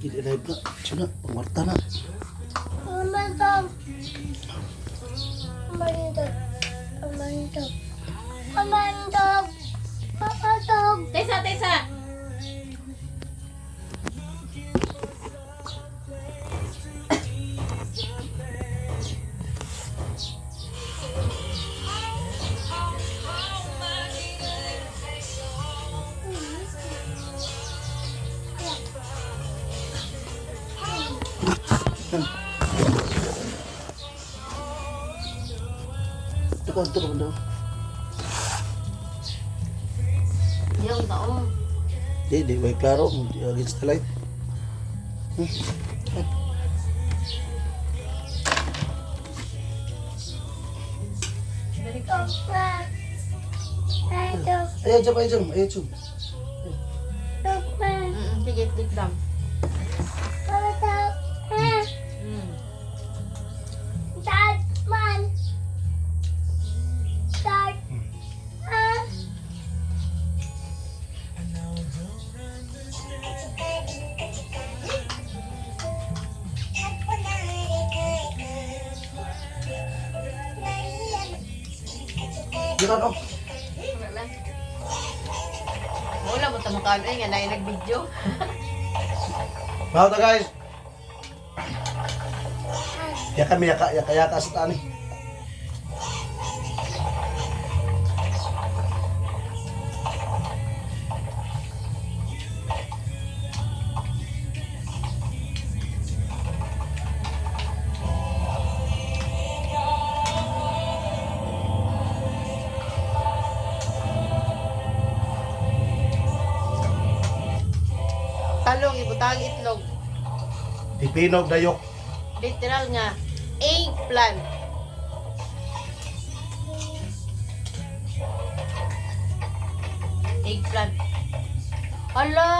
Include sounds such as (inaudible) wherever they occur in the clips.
Hindi live na. Siya na, pangwarta na. Umantog. Umantog. Umantog. Umantog. Umantog. Tesa, Tesa! Ka. Yung taong. Di, di, way klaro. Against the light. Hmm. Ay, Tukma. Umantog. Ayan, jump, ayan, jump. Ayan, jump. Sige, click down. Mo tamukaan ay nga na nag-video. Na guys. Yaka mi yaka yaka yaka sa tani. Talong, ibutang itlog. Tipinog dayok. Literal nga, eggplant. Eggplant. Hala!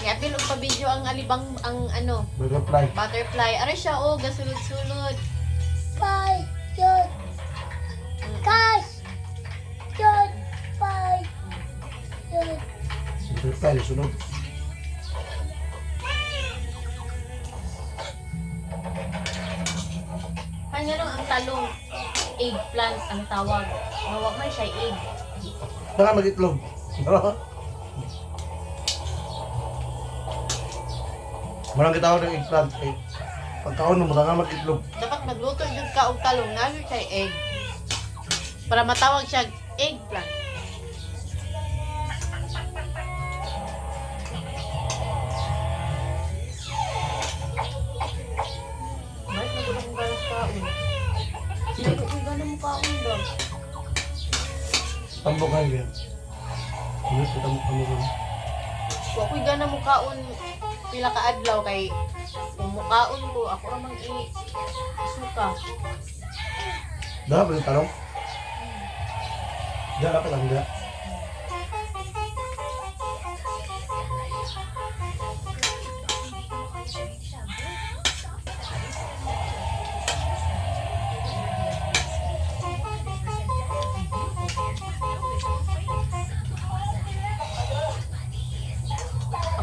Kaya bilog pa video ang alibang ang ano, Butterfly. butterfly. Ano siya oh, gasulod-sulod. Bye. Butterfly sunod. Kanya lang ang talong. Eggplant ang tawag. Nawag man siya egg. Baka mag-itlog. Marang kita ako ng eggplant. Eh, pagkaon mo, marang mag-itlog. Dapat magluto yung ka og talong na siya egg. Para matawag siya eggplant. Ako'y ganas mo kaon pila ka adlaw kay kung mukaon ko ako ramang i suka. Ba yung talong? Dala ka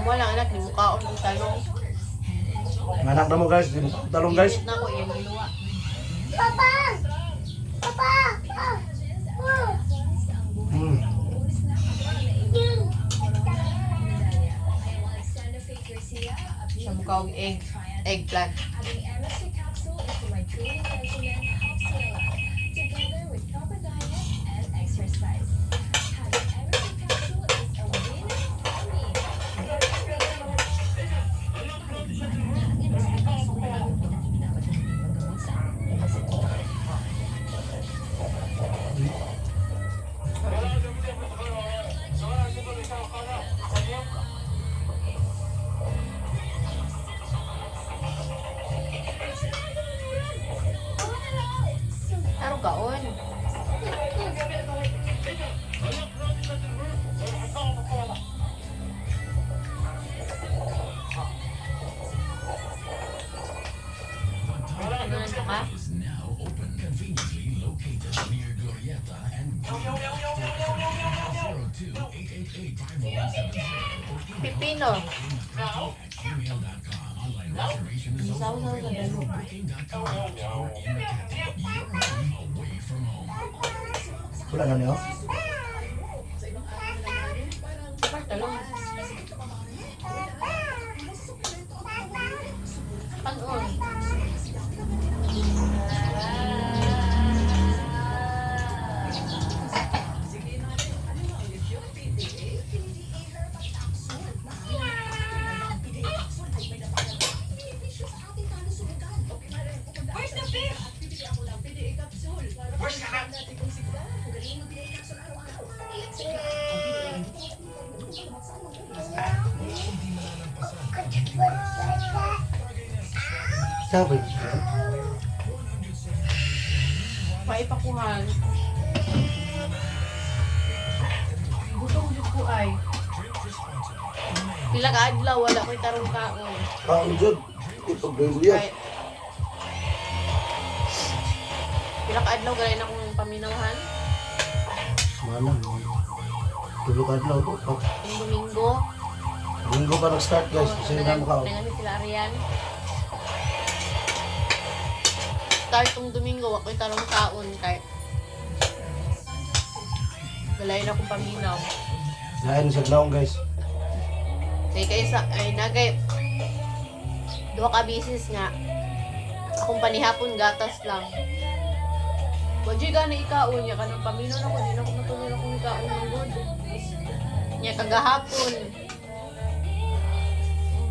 Amo lang anak ni mukaon og talong. Anak na mo guys, di mo talong guys. Na ko iyang giluwa. Papa. Papa. Ah. Oh. Hmm. Siya mukaog egg eggplant. Wala na niyo? Par Sabi. Paipakuhan. Gutom jud ko ay. Pila ka adlaw wala ko'y tarong kaon. Kaon jud. Ipag-buya. Kay Pila ka adlaw galay na akong paminawhan. Mana? Tulog adlaw to. Oh, Yung Domingo. Linggo pa nag-start guys. Kasi na mo kaon. Nangamit sila Arian. Start tong Domingo, ako'y tarong kaon kay Galay na akong paminaw. Lain sa glaong guys. Kay kaysa, ay nagay, duha ka bisis nga, akong panihapon gatas lang. Wadyo gana ikaon niya, kanang paminaw na ko, di na ko matuloy na kong ikaon ng good. Niya kagahapon.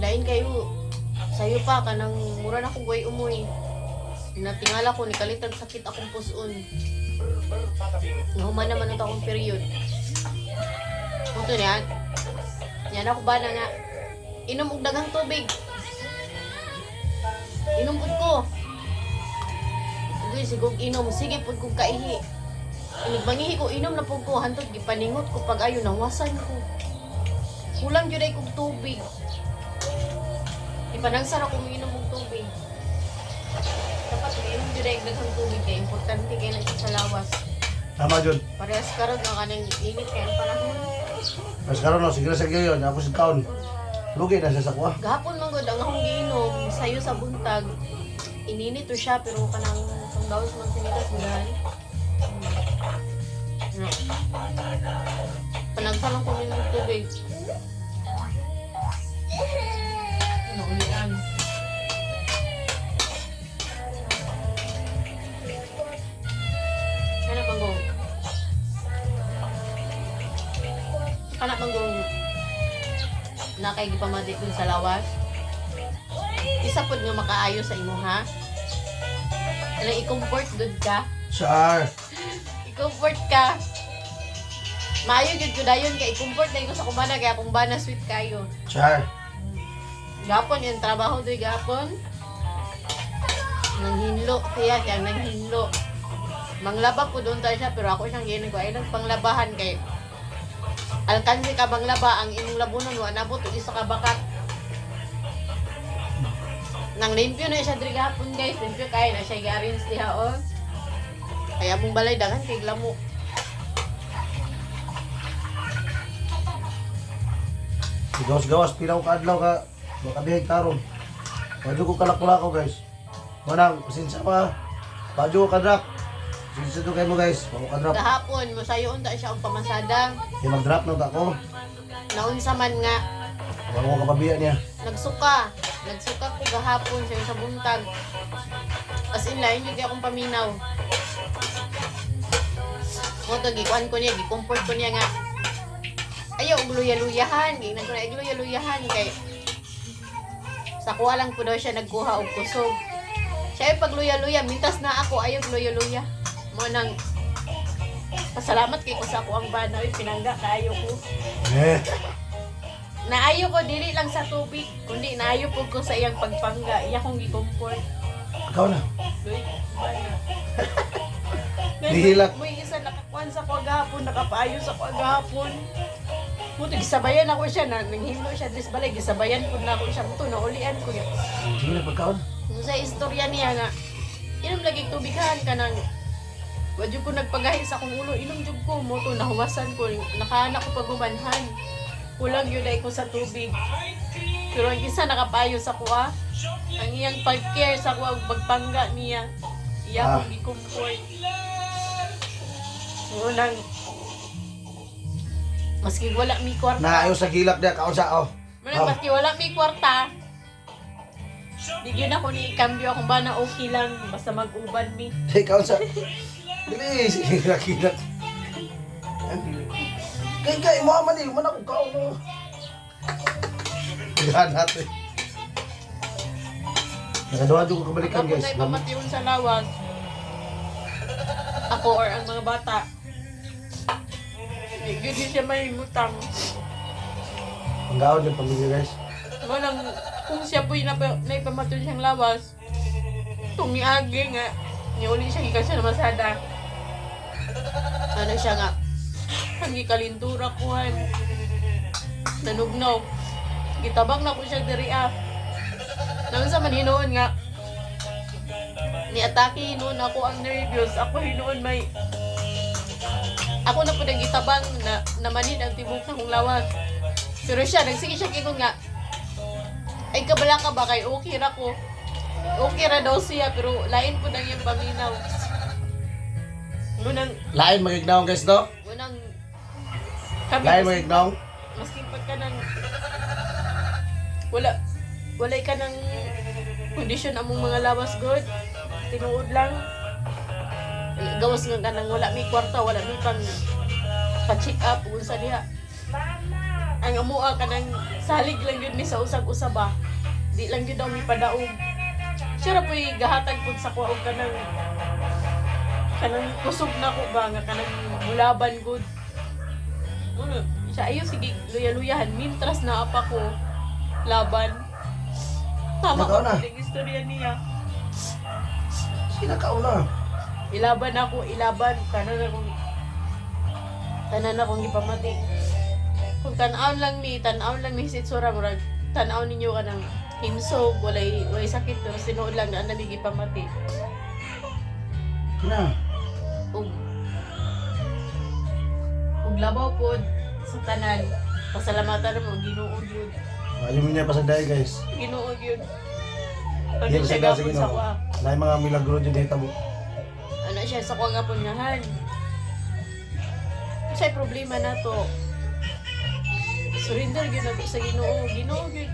Lain kayo, sayo pa, kanang mura na kong guay umuy. Natingala ko, nikalitag sakit akong puson. Nahuman naman ito akong period. Punto niyan, yan ako ba na nga, inom og daghang tubig. Inom pud ko. Uy, sigog inom, sige pud kong kaihi. Inigbangihi ko, inom na pud ko, hantod, gipaningot ko pag ayo, nawasan ko. Kulang yun ay kong tubig. Ipanagsan ako inom og tubig. Dapat inom yun ay daghang tubig kay importante kay na sa lawas. Tama jud. Parehas karon nga kanang init kay ang panahon. Mas karon no, sige sa gayon. Ako si kaon. Lugi na siya sa kuha. Gahapon man gud ang akong giinom sayo sa buntag. Ininit to siya pero kanang daw sa mga sinitas bilan. Panagsalang ko ng tubig. Kana pang gong na kay gipamadi dun sa lawas. Isa pod nga makaayo sa imo ha. Alang i-comfort dud ka. Char. (laughs) I-comfort ka. Maayo jud ko dayon kay i-comfort na ko sa kumana kaya kung bana sweet kayo. Char. Gapon yung trabaho doy gapon. Nanghinlo siya kaya nanghinlo. Manglaba po doon tayo siya pero ako siyang ginagawa ay nagpanglabahan kay alkansi ka manglaba ang imong labunan wa nabot isa ka bakat. Nang limpyo na siya diri gahapon guys, limpyo kay na siya i-arrange diha oh. Kaya mong balay dagan kay glamo. Gawas-gawas. Pila ko kaadlaw ka. Baka bihig karon. Wadyo ko kalak-kulak ko guys. Manang, pasensya pa. Wadyo ko kadrak. To kayo mo guys. Ako kadrak. Gahapon mosayon ta siya og pamasada. Kaya mag-drop na ako. Naunsa man nga Wala ko kapabiya niya. Nagsuka. Nagsuka ko gahapon sa sa buntag. As in line, hindi akong paminaw. Mo to gikuan ko niya, gicomfort ko niya nga. Ayaw, luya-luyahan. Gingnan ko na, luya-luyahan kay sa kuha lang po daw siya nagkuha og kusog. Siya ay pag luya-luya, mintas na ako, ayaw luya-luya. Mo nang pasalamat kay ko sa ako ang banaw, pinangga kayo ko. Eh. Naayo ko dili lang sa tubig, kundi naayo po ko sa iyang pagpangga. Iya kong gi-comfort. Ikaw na. (laughs) Nihilak. May isa nakakuan sa ko gahapon, nakapaayo sa ko gahapon. Muto gisabayan ako siya na nanghimo siya dis balay gisabayan pud na ako siya muto naulian ko niya. Sige na pagkaon. Sa istorya niya nga inom lagi tubigan ka nang Wadyo ko nagpagahi sa akong ulo, inom jud ko mo to nahuwasan ko, nakaanak ko pagumanhan. Kulang yun ay ko sa tubig. Pero ang isa nakapayo sa kuha, ang iyang pag-care sa kuha, pagpangga niya, iya Ah. kong gi-comfort. Unang, maski wala mi kwarta, Naayo sa gilak niya, kaunsa, oh. Manang maski wala mi kwarta, di gyud ako ni ikambyo akong ba na okay lang, basta mag-uban mi. Hey, kaunsa. (laughs) Dili, sige, gilak-gilak. Kay kay mo man ni, man ako kaon mo. (laughs) Yan natin. Nakaduha ko kabalikan guys. na ipamatiyon sa lawas, ako or ang mga bata, di gyud di siya may mutang. Ang gaon yung pamilya guys. Walang, kung siya po'y napa, naipamatiyon siyang lawas, tumiagi nga, niuli siya gikan siya na masada. Ano siya nga, ang gikalintura ko han, nanugnaw. Gitabang na ko siya diri ah. Nang sa man hinoon nga, ni atake hinoon ako ang nervyos. Ako hinoon may ako na po nagitabang na namanin ang tibok sa kong lawas. Pero siya, nagsige siya kikon nga, ay kabala ka ba kay okay ra ko. Okay ra daw siya, pero lain po nang yung paminaw. Ngunang, Lain magignaw guys no? ngunang, kami Lain kasi- magignaw. Maski pagka nang wala wala ka ng kondisyon among mga lawas good tinuod lang. Eh, gawas nga kanang wala may kwarta wala may pang pa-check up unsa diha. Ang amuha ka ng salig lang yun ni sa usag-usaba di lang yun daw may padaog. Ra po'y gahatag pud sa kuwaog ka ng kanang kusog na ko ba? Nga kanang mulaban good. Ano, siya ayaw sige luya-luyahan. Mintras na apa ko. Laban. Tama ko na. yung istorya niya. Sina kauna. ilaban ako ilaban. Kanan akong tanan akong ipamati. Kung tanaw lang mi tanaw lang mi sitsura murag tanaw ninyo ka ng himsog walay walay sakit pero sinuod lang na nami ipamati. Na. Ug labaw pod sa tanan. Pasalamatan mo Ginoo yun. Ayaw mo niya pasagday guys. Ginoo yun. Ano mo siya siya kasi gapon sa ginawa. kwa? Lain mga milagro dyan dito mo. ano siya sa kwa gapon ngahan Sa'y problema na to. Surrender gyud na to sa Ginoo Ginoo gyud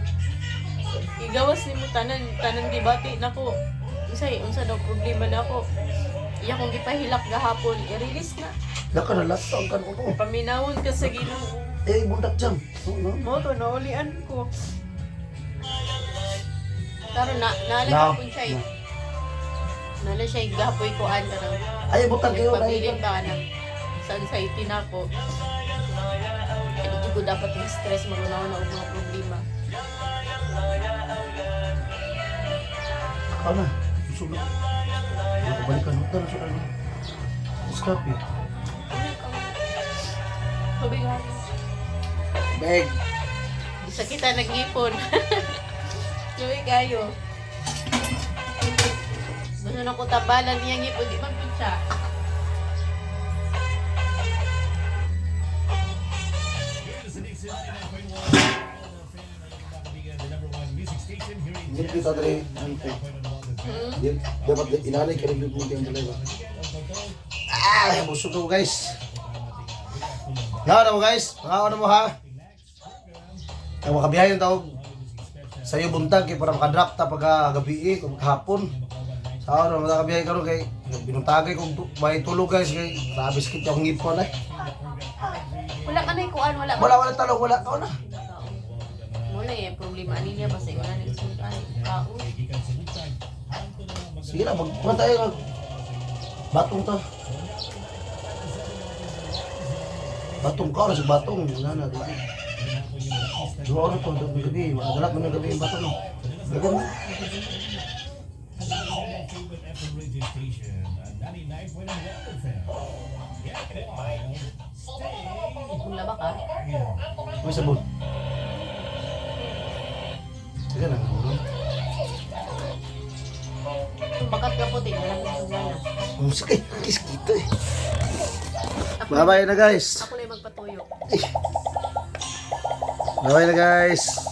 igawas nimo tanan tanan gibati nako unsay unsa daw problema nako iya kong gipahilak gahapon. I-release na Laka na lahat ang kan ko. paminawon ka sa Ginoo Eh, bundak jam. Oo, no? mo to naulian ko karon na naalala ko siya eh. Nala siya gapoy ko an Ay, butang kayo na Nagpabilin ba na sa anxiety na ako. Kaya di ko dapat na-stress magunaw na og mga problema. Ikaw na. Susog na. Ano ko balikan? Huwag na susog na. Pabigan. Beg. Isa kita nag-ipon. (laughs) Yoy kayo. Gusto na ko tabalan niya ngipon. Di po siya. Hindi kita. Ante. Hmm? Di- Dapat inalay ka rin yung yung dalawa. Ah, busog ko guys. Yan ako guys. Mga ano mo ha. Ang makabiyahin tawag. Sa iyo buntag kay para makadrop ta pagka gabi eh, kung hapon. Sa ano makabiyahin karon kay binuntagay kong tu- may tulog guys kay grabe sakit yung ngipon eh. Wala ka na ikuan. Wala Wala wala talong wala ka na. Muna eh. Problema ani niya. Basta wala na isultan. Kao. Sige na, magpantay ka. Batong ta. Batong ka, sa batong. Wala na, gabi. Dua oras to, gabi gabi. Makadalap mo ng gabi yung batong. Gabi mo. Kung laba ka. May sabon. Sige na. Kung bakat ka. Kiss kita eh. Bye-bye na guys. ako lang magpatuyo. Bye-bye na guys.